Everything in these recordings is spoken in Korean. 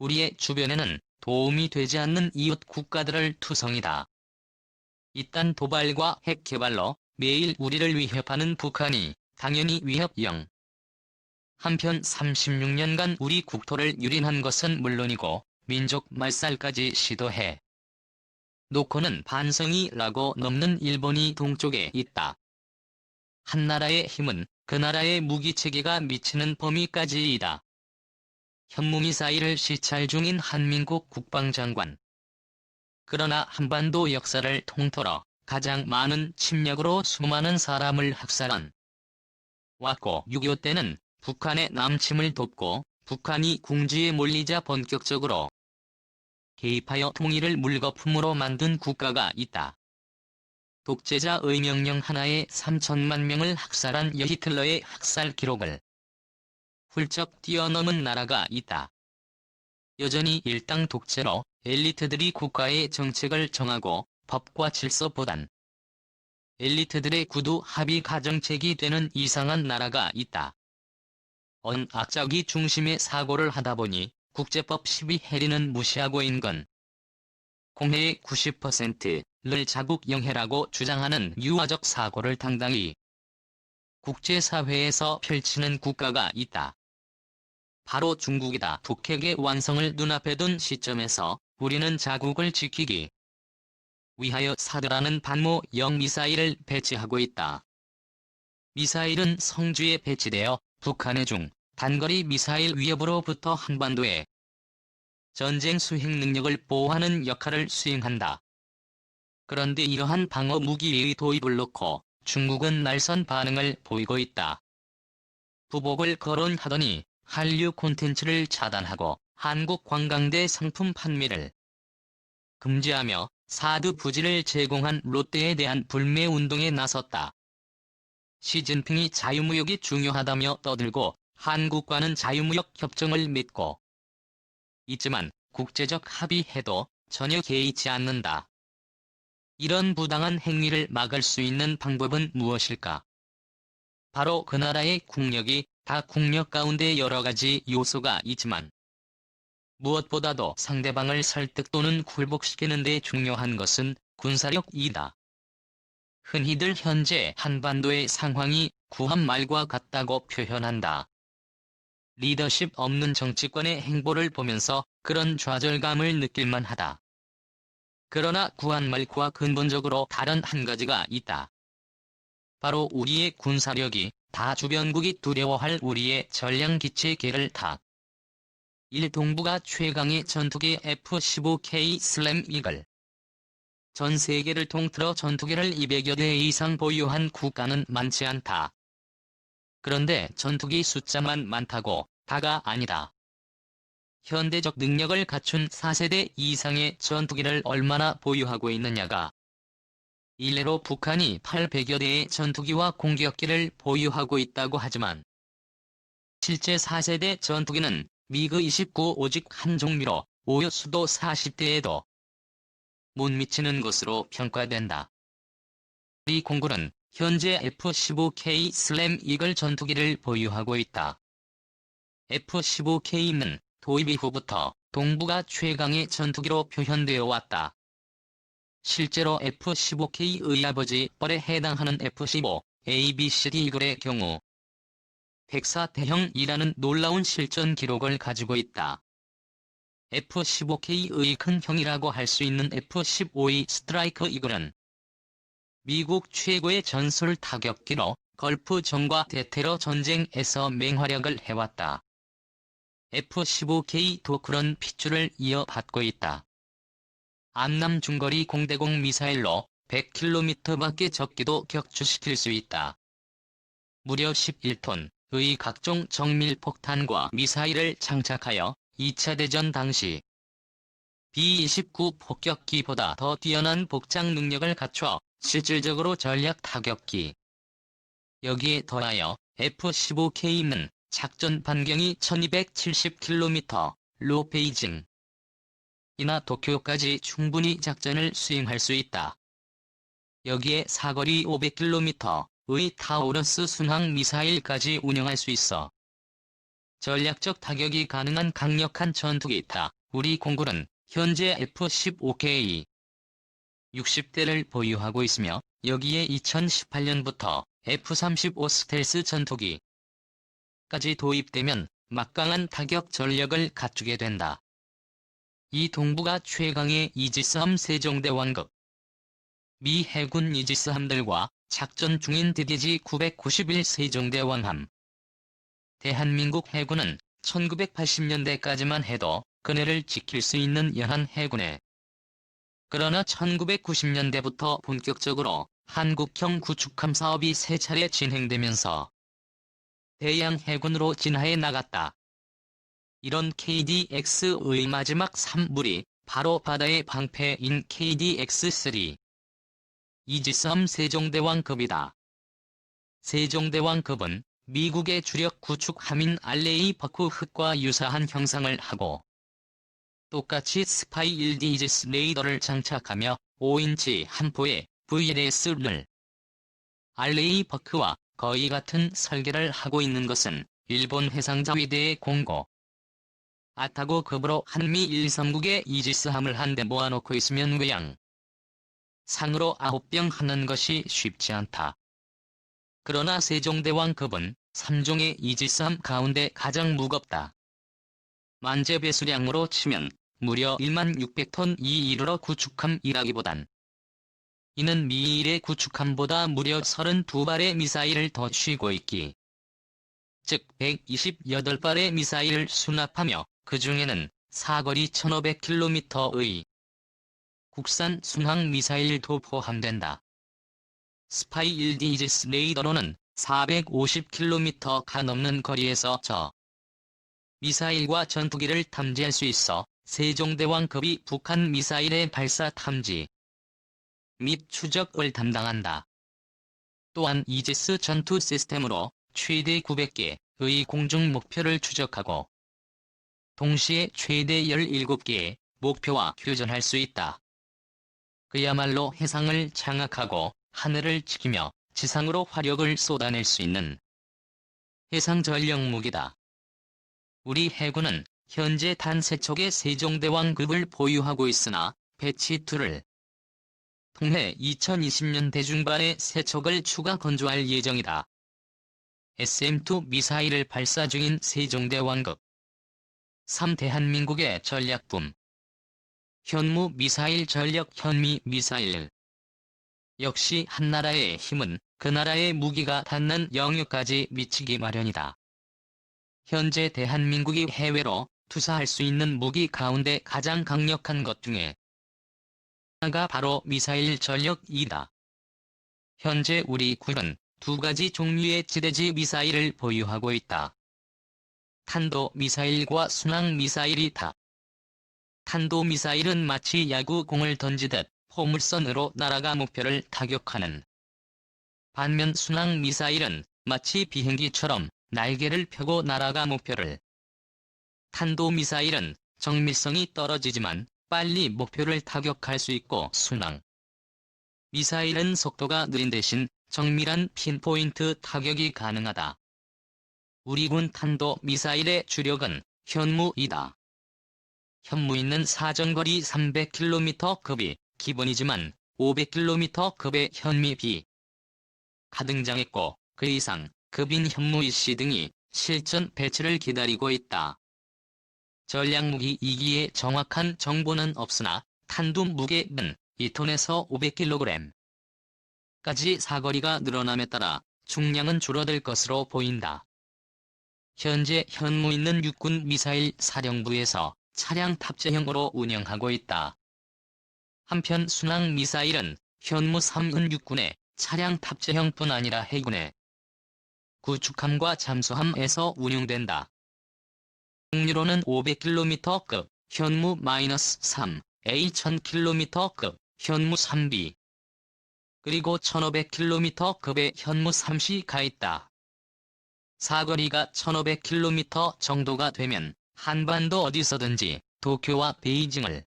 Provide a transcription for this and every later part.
우리의 주변에는 도움이 되지 않는 이웃 국가들을 투성이다. 이딴 도발과 핵 개발로 매일 우리를 위협하는 북한이 당연히 위협형. 한편 36년간 우리 국토를 유린한 것은 물론이고 민족 말살까지 시도해 놓고는 반성이 라고 넘는 일본이 동쪽에 있다. 한 나라의 힘은 그 나라의 무기체계가 미치는 범위까지이다. 현무미사일을 시찰 중인 한민국 국방장관. 그러나 한반도 역사를 통틀어 가장 많은 침략으로 수많은 사람을 학살한 왔고 6.25 때는 북한의 남침을 돕고 북한이 궁지에 몰리자 본격적으로 개입하여 통일을 물거품으로 만든 국가가 있다. 독재자의 명령 하나에 3천만 명을 학살한 여히틀러의 학살 기록을 훌쩍 뛰어넘은 나라가 있다. 여전히 일당 독재로 엘리트들이 국가의 정책을 정하고 법과 질서보단 엘리트들의 구두 합의 가정책이 되는 이상한 나라가 있다. 언악자기 중심의 사고를 하다 보니 국제법 12 해리는 무시하고 인건 공해의 90%를 자국 영해라고 주장하는 유화적 사고를 당당히 국제사회에서 펼치는 국가가 있다. 바로 중국이다. 북핵의 완성을 눈앞에 둔 시점에서 우리는 자국을 지키기 위하여 사드라는 반모형 미사일을 배치하고 있다. 미사일은 성주에 배치되어 북한의 중 단거리 미사일 위협으로부터 한반도에 전쟁 수행 능력을 보호하는 역할을 수행한다. 그런데 이러한 방어 무기의 도입을 놓고 중국은 날선 반응을 보이고 있다. 부복을 거론하더니 한류 콘텐츠를 차단하고 한국 관광대 상품 판매를 금지하며 사드 부지를 제공한 롯데에 대한 불매 운동에 나섰다. 시진핑이 자유무역이 중요하다며 떠들고 한국과는 자유무역 협정을 맺고 있지만 국제적 합의해도 전혀 개의치 않는다. 이런 부당한 행위를 막을 수 있는 방법은 무엇일까? 바로 그 나라의 국력이 다 국력 가운데 여러 가지 요소가 있지만 무엇보다도 상대방을 설득 또는 굴복시키는 데 중요한 것은 군사력이다. 흔히들 현재 한반도의 상황이 구한 말과 같다고 표현한다. 리더십 없는 정치권의 행보를 보면서 그런 좌절감을 느낄만 하다. 그러나 구한말과 근본적으로 다른 한 가지가 있다. 바로 우리의 군사력이 다 주변국이 두려워할 우리의 전량기체계를 타. 1. 동부가 최강의 전투기 F-15K 슬램 이글. 전 세계를 통틀어 전투기를 200여 대 이상 보유한 국가는 많지 않다. 그런데 전투기 숫자만 많다고 다가 아니다. 현대적 능력을 갖춘 4세대 이상의 전투기를 얼마나 보유하고 있느냐가 일례로 북한이 800여 대의 전투기와 공격기를 보유하고 있다고 하지만 실제 4세대 전투기는 미그 29 오직 한 종류로 오여 수도 40대에도 못 미치는 것으로 평가된다. 이 공군은 현재 F-15K 슬램 이글 전투기를 보유하고 있다. F-15K는 도입 이후부터 동부가 최강의 전투기로 표현되어 왔다. 실제로 F-15K의 아버지 뻘에 해당하는 F-15 ABCD 이글의 경우 104대형이라는 놀라운 실전 기록을 가지고 있다. F-15K의 큰 형이라고 할 수 있는 F-15의 스트라이커 이글은 미국 최고의 전술 타격기로 걸프전과 대테러 전쟁에서 맹활약을 해왔다. F-15K도 그런 핏줄을 이어받고 있다. 암남 중거리 공대공 미사일로 100km밖에 적기도 격추시킬 수 있다. 무려 11톤의 각종 정밀폭탄과 미사일을 장착하여 2차 대전 당시 B-29 폭격기보다 더 뛰어난 복장 능력을 갖춰 실질적으로 전략 타격기. 여기에 더하여 F-15K는 작전 반경이 1270km로 베이징 이나 도쿄까지 충분히 작전을 수행할 수 있다. 여기에 사거리 500km의 타우러스 순항 미사일까지 운영할 수 있어 전략적 타격이 가능한 강력한 전투기다. 우리 공군은 현재 F-15K 60대를 보유하고 있으며 여기에 2018년부터 F-35 스텔스 전투기까지 도입되면 막강한 타격 전력을 갖추게 된다. 이 동부가 최강의 이지스함 세종대왕급 미 해군 이지스함들과 작전 중인 DDG 991 세종대왕함. 대한민국 해군은 1980년대까지만 해도 그네를 지킬 수 있는 연한 해군에. 그러나 1990년대부터 본격적으로 한국형 구축함 사업이 세 차례 진행되면서 대양 해군으로 진화해 나갔다. 이런 KDX의 마지막 3물이 바로 바다의 방패인 KDX-3 이지스함 세종대왕급이다. 세종대왕급은 미국의 주력 구축 함인 알레이 버크 흑과 유사한 형상을 하고 똑같이 스파이 1D 이지스 레이더를 장착하며 5인치 한포의 VLS를 알레이 버크와 거의 같은 설계를 하고 있는 것은 일본 해상자위대의 공고. 아타고 급으로 한미 139개 이지스함을 한데 모아놓고 있으면 외양. 상으로 9병 하는 것이 쉽지 않다. 그러나 세종대왕 급은 3종의 이지스함 가운데 가장 무겁다. 만재 배수량으로 치면 무려 1만 600톤 이 이르러 구축함이라기보단 이는 미일의 구축함보다 무려 32발의 미사일을 더 쉬고 있기. 즉 128발의 미사일을 수납하며 그 중에는 사거리 1500km의 국산 순항 미사일도 포함된다. 스파이 1D 이지스 레이더로는 450km가 넘는 거리에서 저 미사일과 전투기를 탐지할 수 있어 세종대왕급이 북한 미사일의 발사 탐지 및 추적을 담당한다. 또한 이지스 전투 시스템으로 최대 900개의 공중 목표를 추적하고 동시에 최대 17개의 목표와 교전할 수 있다. 그야말로 해상을 장악하고 하늘을 지키며 지상으로 화력을 쏟아낼 수 있는 해상 전력 무기다. 우리 해군은 현재 단 세척의 세종대왕급을 보유하고 있으나 배치2를 통해 2020년 대중반에 세척을 추가 건조할 예정이다. SM2 미사일을 발사 중인 세종대왕급 3. 대한민국의 전략품 현무 미사일 전력 현미 미사일 역시 한 나라의 힘은 그 나라의 무기가 닿는 영역까지 미치기 마련이다. 현재 대한민국이 해외로 투사할 수 있는 무기 가운데 가장 강력한 것 중에 하나가 바로 미사일 전력이다. 현재 우리 군은 두 가지 종류의 지대지 미사일을 보유하고 있다. 탄도 미사일과 순항 미사일이다. 탄도 미사일은 마치 야구 공을 던지듯 포물선으로 날아가 목표를 타격하는 반면 순항 미사일은 마치 비행기처럼 날개를 펴고 날아가 목표를 탄도미사일은 정밀성이 떨어지지만 빨리 목표를 타격할 수 있고 순항. 미사일은 속도가 느린 대신 정밀한 핀포인트 타격이 가능하다. 우리 군 탄도 미사일의 주력은 현무이다. 현무있는 사정거리 300km급이 기본이지만 500km급의 현미 가 등장했고 그 이상 급인 현무이 씨 등이 실전 배치를 기다리고 있다. 전략무기 2기의 정확한 정보는 없으나 탄두 무게는 2톤에서 500kg 까지 사거리가 늘어남에 따라 중량은 줄어들 것으로 보인다. 현재 현무 있는 육군 미사일 사령부에서 차량 탑재형으로 운영하고 있다. 한편 순항 미사일은 현무 3은 육군의 차량 탑재형뿐 아니라 해군의 구축함과 잠수함에서 운용된다. 승리로는 500km급 현무-3, A1000km급 현무 3B 그리고 1500km급의 현무 3C가 있다. 사거리가 1500km 정도가 되면 한반도 어디서든지 도쿄와 베이징을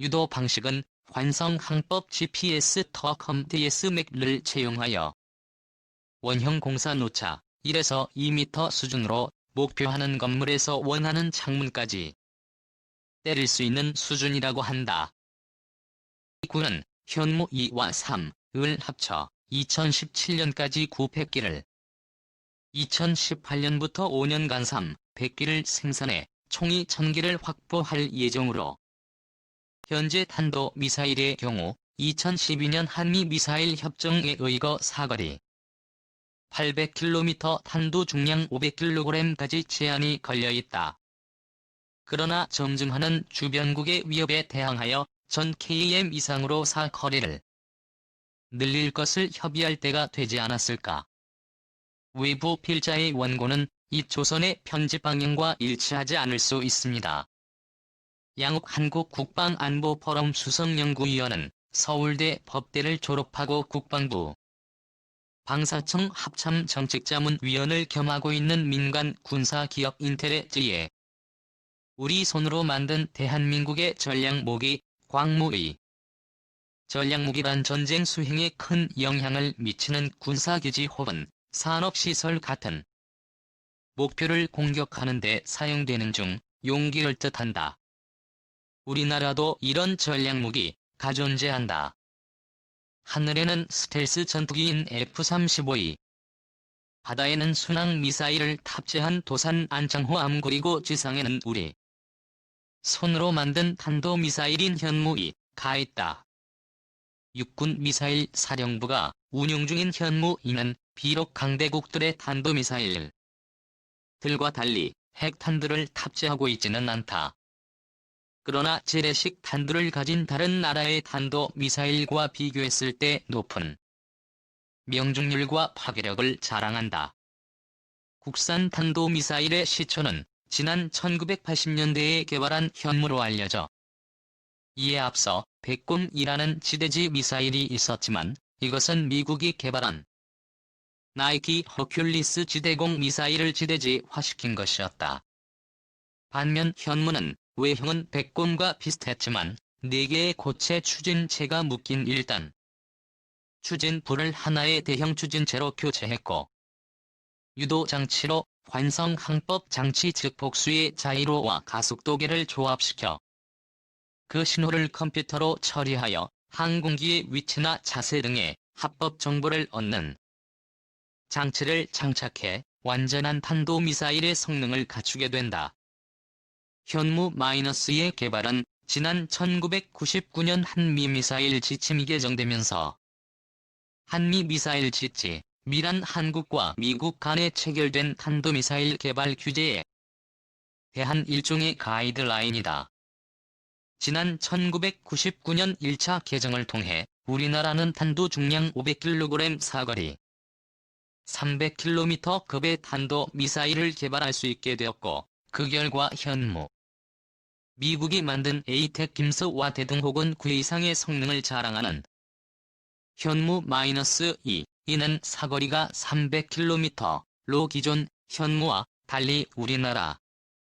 유도 방식은 환성 항법 GPS 터컴 DS 맥를 채용하여 원형 공사 노차 1에서 2m 수준으로 목표하는 건물에서 원하는 창문까지 때릴 수 있는 수준이라고 한다. 이 군은 현무 2와 3을 합쳐 2017년까지 900기를 2018년부터 5년간 300기를 생산해 총이 1000기를 확보할 예정으로 현재 탄도 미사일의 경우 2012년 한미 미사일 협정에 의거 사거리 800km 탄도 중량 500kg까지 제한이 걸려 있다. 그러나 점증하는 주변국의 위협에 대항하여 전 KM 이상으로 사거리를 늘릴 것을 협의할 때가 되지 않았을까. 외부 필자의 원고는 이 조선의 편집 방향과 일치하지 않을 수 있습니다. 양욱 한국 국방안보 포럼 수석연구위원은 서울대 법대를 졸업하고 국방부 방사청 합참 정책자문위원을 겸하고 있는 민간 군사기업 인텔에 의해 우리 손으로 만든 대한민국의 전략무기 광무의 전략무기란 전쟁 수행에 큰 영향을 미치는 군사기지 혹은 산업시설 같은 목표를 공격하는 데 사용되는 중 용기를 뜻한다. 우리나라도 이런 전략무기 가존재한다. 하늘에는 스텔스 전투기인 F-35이 바다에는 순항 미사일을 탑재한 도산 안창호함 그리고 지상에는 우리 손으로 만든 탄도미사일인 현무이 가 있다. 육군 미사일 사령부가 운용 중인 현무이는 비록 강대국들의 탄도미사일 들과 달리 핵탄두를 탑재하고 있지는 않다. 그러나 재래식 탄두를 가진 다른 나라의 탄도 미사일과 비교했을 때 높은 명중률과 파괴력을 자랑한다. 국산 탄도 미사일의 시초는 지난 1980년대에 개발한 현무로 알려져 이에 앞서 백곰이라는 지대지 미사일이 있었지만 이것은 미국이 개발한 나이키 허큘리스 지대공 미사일을 지대지화시킨 것이었다. 반면 현무는 외형은 백곰과 비슷했지만 4개의 고체 추진체가 묶인 1단 추진부를 하나의 대형 추진체로 교체했고 유도 장치로 환성 항법 장치 즉 복수의 자이로와 가속도계를 조합시켜 그 신호를 컴퓨터로 처리하여 항공기의 위치나 자세 등의 합법 정보를 얻는 장치를 장착해 완전한 탄도미사일의 성능을 갖추게 된다. 현무-의 개발은 지난 1999년 한미미사일 지침이 개정되면서 한미미사일 지치, 미란 한국과 미국 간에 체결된 탄도미사일 개발 규제에 대한 일종의 가이드라인이다. 지난 1999년 1차 개정을 통해 우리나라는 탄도 중량 500kg 사거리 300km 급의 탄도 미사일을 개발할 수 있게 되었고 그 결과 현무 미국이 만든 에이텍 김스와 대등 혹은 그 이상의 성능을 자랑하는 현무-2 이는 사거리가 300km로 기존 현무와 달리 우리나라